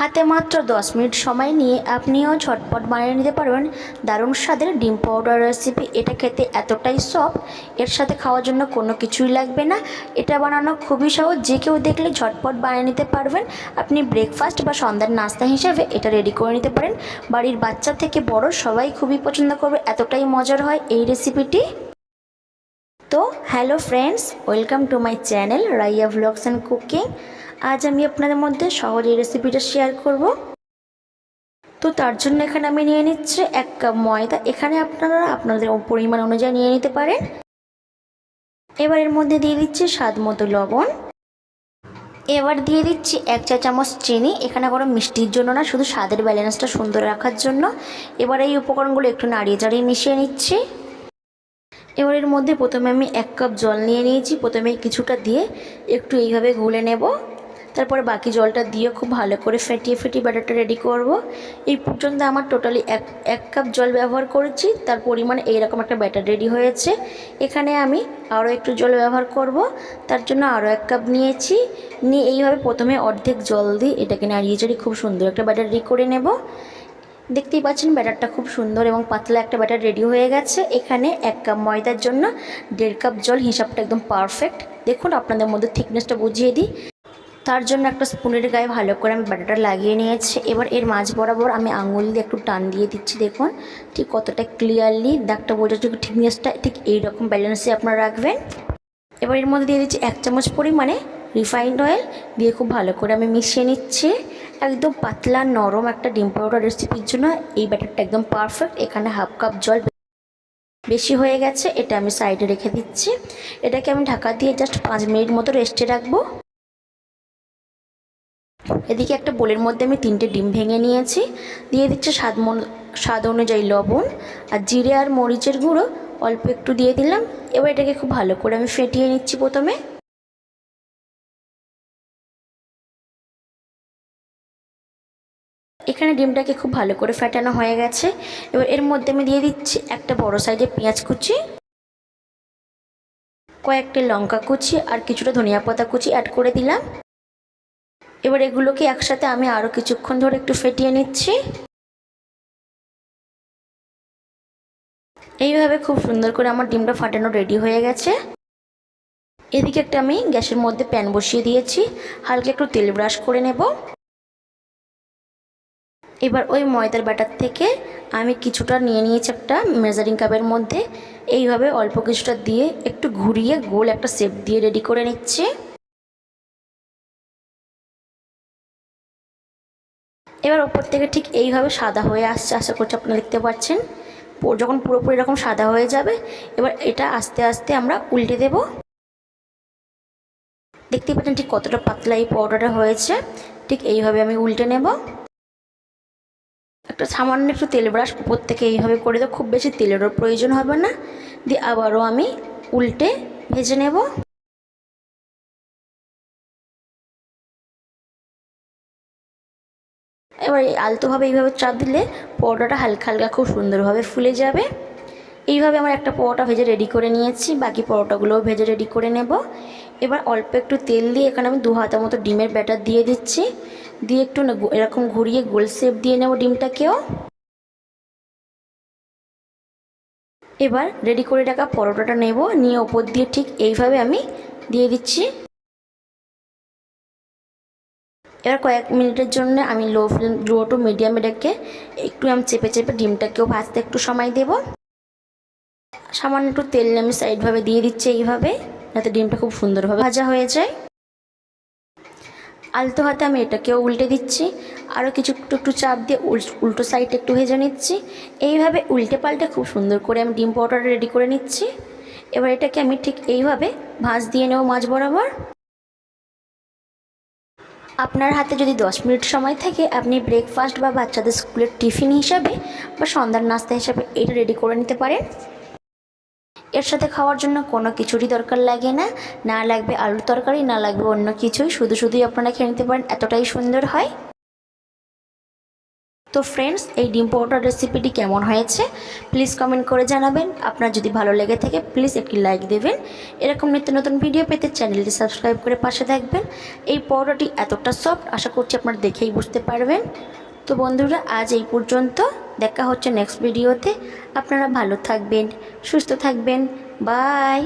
হাতে মাত্র দশ মিনিট সময় নিয়ে আপনিও ঝটপট বানিয়ে নিতে পারবেন। দারুণ স্বাদের ডিম পাউডার রেসিপি এটা খেতে এতটাই সফট এর সাথে খাওয়ার জন্য কোনো কিছুই লাগবে না। এটা বানানো খুবই সহজ, যে কেউ দেখলে ঝটপট বানিয়ে নিতে পারবেন। আপনি ব্রেকফাস্ট বা সন্ধ্যার নাস্তা হিসেবে এটা রেডি করে নিতে পারেন। বাড়ির বাচ্চা থেকে বড় সবাই খুবই পছন্দ করবে। এতটাই মজার হয় এই রেসিপিটি তো hello friends welcome to my channel Raiya vlogs and cooking আজ আমি আপনাদের মধ্যে সহজ এই রেসিপিটা শেয়ার করব। তো তার জন্য এখানে আমি নিয়ে নিচ্ছি এক কাপ ময়দা। এখানে আপনারা আপনাদের পরিমাণ অনুযায়ী নিয়ে নিতে পারেন। এবার এর মধ্যে দিয়ে দিচ্ছি স্বাদ মতো লবণ। এবার দিয়ে দিচ্ছি এক চা চামচ চিনি। এখানে কোনো মিষ্টির জন্য না, শুধু স্বাদের ব্যালেন্সটা সুন্দর রাখার জন্য। এবার এই উপকরণগুলো একটু নাড়িয়ে চাড়িয়ে মিশিয়ে নিচ্ছি। এবার এর মধ্যে প্রথমে আমি এক কাপ জল নিয়ে নিয়েছি। প্রথমে কিছুটা দিয়ে একটু এইভাবে গুলে নেব। তারপরে বাকি জলটা দিয়ে খুব ভালো করে ফেটিয়ে ফেটিয়ে ব্যাটারটা রেডি করব। এই পর্যন্ত আমার টোটালি এক এক কাপ জল ব্যবহার করেছি, তার পরিমাণ এইরকম একটা ব্যাটার রেডি হয়েছে। এখানে আমি আরও একটু জল ব্যবহার করব, তার জন্য আরও এক কাপ নিয়েছি। নিয়ে এইভাবে প্রথমে অর্ধেক জল দিয়ে এটাকে নাড়িয়ে চাড়িয়ে খুব সুন্দর একটা ব্যাটার রেডি করে নেব। দেখতেই পাচ্ছেন ব্যাটারটা খুব সুন্দর এবং পাতলা একটা ব্যাটার রেডি হয়ে গেছে। এখানে এক কাপ ময়দার জন্য দেড় কাপ জল, হিসাবটা একদম পারফেক্ট দেখুন আপনাদের মধ্যে থিকনেসটা বুঝিয়ে দিই। তার জন্য একটা স্পুনের গায়ে ভালো করে আমি ব্যাটারটা লাগিয়ে নিয়েছি। এবার এর মাঝ বরাবর আমি আঙুল দিয়ে একটু টান দিয়ে দিচ্ছি, দেখুন। ঠিক কতটা ক্লিয়ারলি দাগটা বোঝা ঠিক থিকনেসটা ঠিক এইরকম ব্যালেন্সে আপনারা রাখবেন। এবার এর মধ্যে দিয়ে দিচ্ছি এক চামচ পরিমাণে রিফাইন্ড অয়েল দিয়ে খুব ভালো করে আমি মিশিয়ে নিচ্ছি। একদম পাতলা, নরম একটা ডিম পাউডার রেসিপির জন্য এই ব্যাটারটা একদম পারফেক্ট এখানে হাফ কাপ জল বেশি হয়ে গেছে, এটা আমি সাইডে রেখে দিচ্ছি। এটাকে আমি ঢাকা দিয়ে জাস্ট পাঁচ মিনিট মতো রেস্টে রাখব। এদিকে একটা বোলের মধ্যে আমি তিনটে ডিম ভেঙে নিয়েছি। দিয়ে দিচ্ছি স্বাদ স্বাদ অনুযায়ী লবণ আর জিরে আর মরিচের গুঁড়ো অল্প একটু দিয়ে দিলাম। এবার এটাকে খুব ভালো করে আমি ফেটিয়ে নিচ্ছি প্রথমে। এখানে ডিমটাকে খুব ভালো করে ফেটানো হয়ে গেছে। এবার এর মধ্যে আমি দিয়ে দিচ্ছি একটা বড় সাইজের পেঁয়াজ কুচি, কয়েকটা লঙ্কা কুচি আর কিছুটা ধনিয়া পাতা কুচি অ্যাড করে দিলাম। এবার এগুলোকে একসাথে আমি আরও কিছুক্ষণ ধরে একটু ফেটিয়ে নিচ্ছি। এইভাবে খুব সুন্দর করে আমার ডিমটা ফাটানো রেডি হয়ে গেছে। এদিকে একটা আমি গ্যাসের মধ্যে প্যান বসিয়ে দিয়েছি। হালকা একটু তেল ব্রাশ করে নেব। এবার ওই ময়দার ব্যাটার থেকে আমি কিছুটা নিয়ে নিয়েছি একটা মেজারিং কাপের মধ্যে। এইভাবে অল্প কিছুটা দিয়ে একটু ঘুরিয়ে গোল একটা শেপ দিয়ে রেডি করে নিচ্ছি। এবার ওপর থেকে ঠিক এইভাবে সাদা হয়ে আসছে, আশা করছি আপনারা দেখতে পাচ্ছেন। যখন পুরোপুরি এরকম সাদা হয়ে যাবে, এবার এটা আস্তে আস্তে আমরা উল্টে দেব। দেখতেই পাচ্ছেন ঠিক কতটা পাতলা এই পাউডারটা হয়েছে। ঠিক এইভাবে আমি উল্টে নেব। একটা সামান্য একটু তেল ব্রাশ উপর থেকে এইভাবে করে দেবো, খুব বেশি তেলেরও প্রয়োজন হবে না। দিয়ে আবারও আমি উল্টে ভেজে নেব। আলতোভাবে এইভাবে চাপ দিলে পরোটাটা হালকা হালকা খুব সুন্দরভাবে ফুলে যাবে। এইভাবে আমার একটা পরোটা ভেজে রেডি করে নিয়েছি, বাকি পরোটাগুলোও ভেজে রেডি করে নেব। এবার অল্প একটু তেল দিয়ে এখানে আমি দু হাতের মতো ডিমের ব্যাটার দিয়ে দিচ্ছি। দিয়ে একটু এরকম ঘুরিয়ে গোল শেপ দিয়ে নেব ডিমটাকেও। এবার রেডি করে রাখা পরোটাটা নেব, নিয়ে ওপর দিয়ে ঠিক এইভাবে আমি দিয়ে দিচ্ছি। এবার কয়েক মিনিটের জন্য আমি লো ফ্লেম, লো টু মিডিয়ামে রেখে একটু আমি চেপে চেপে ডিমটাকেও ভাজতে একটু সময় দেব। সামান্য একটু তেল আমি সাইডভাবে দিয়ে দিচ্ছি এইভাবে, যাতে ডিমটা খুব সুন্দরভাবে ভাজা হয়ে যায়। আলতো হাতে আমি এটাকেও উল্টে দিচ্ছি। আরও কিছু একটু একটু চাপ দিয়ে উল্টো সাইড একটু ভেজে নিচ্ছি। এইভাবে উল্টে পাল্টে খুব সুন্দর করে আমি ডিম পাউডার রেডি করে নিচ্ছি। এবার এটাকে আমি ঠিক এইভাবে ভাঁজ দিয়ে নেব মাছ বরাবর। আপনার হাতে যদি দশ মিনিট সময় থাকে, আপনি ব্রেকফাস্ট বা বাচ্চাদের স্কুলের টিফিন হিসাবে বা সন্ধ্যার নাস্তা হিসাবে এটা রেডি করে নিতে পারেন। এর সাথে খাওয়ার জন্য কোনো কিছুরই দরকার লাগে না। না লাগবে আলুর তরকারি, না লাগবে অন্য কিছুই। শুধু শুধুই আপনারা খেয়ে নিতে পারেন। এতটাই সুন্দর হয়। তো ফ্রেন্ডস এই ডিম পাউডার রেসিপিটি কেমন হয়েছে? প্লিজ কমেন্ট করে জানাবেন। আপনার যদি ভালো লেগে থাকে প্লিজ একটি লাইক দেবেন। এরকম নিত্য নতুন ভিডিও পেতে চ্যানেলটি সাবস্ক্রাইব করে পাশে থাকবেন। এই পাউডারটি এতটা সফট আশা করছি আপনারা দেখেই বুঝতে পারবেন। তো বন্ধুরা, আজ এই পর্যন্ত। দেখা হচ্ছে নেক্সট ভিডিওতে আপনারা ভালো থাকবেন, সুস্থ থাকবেন। বাই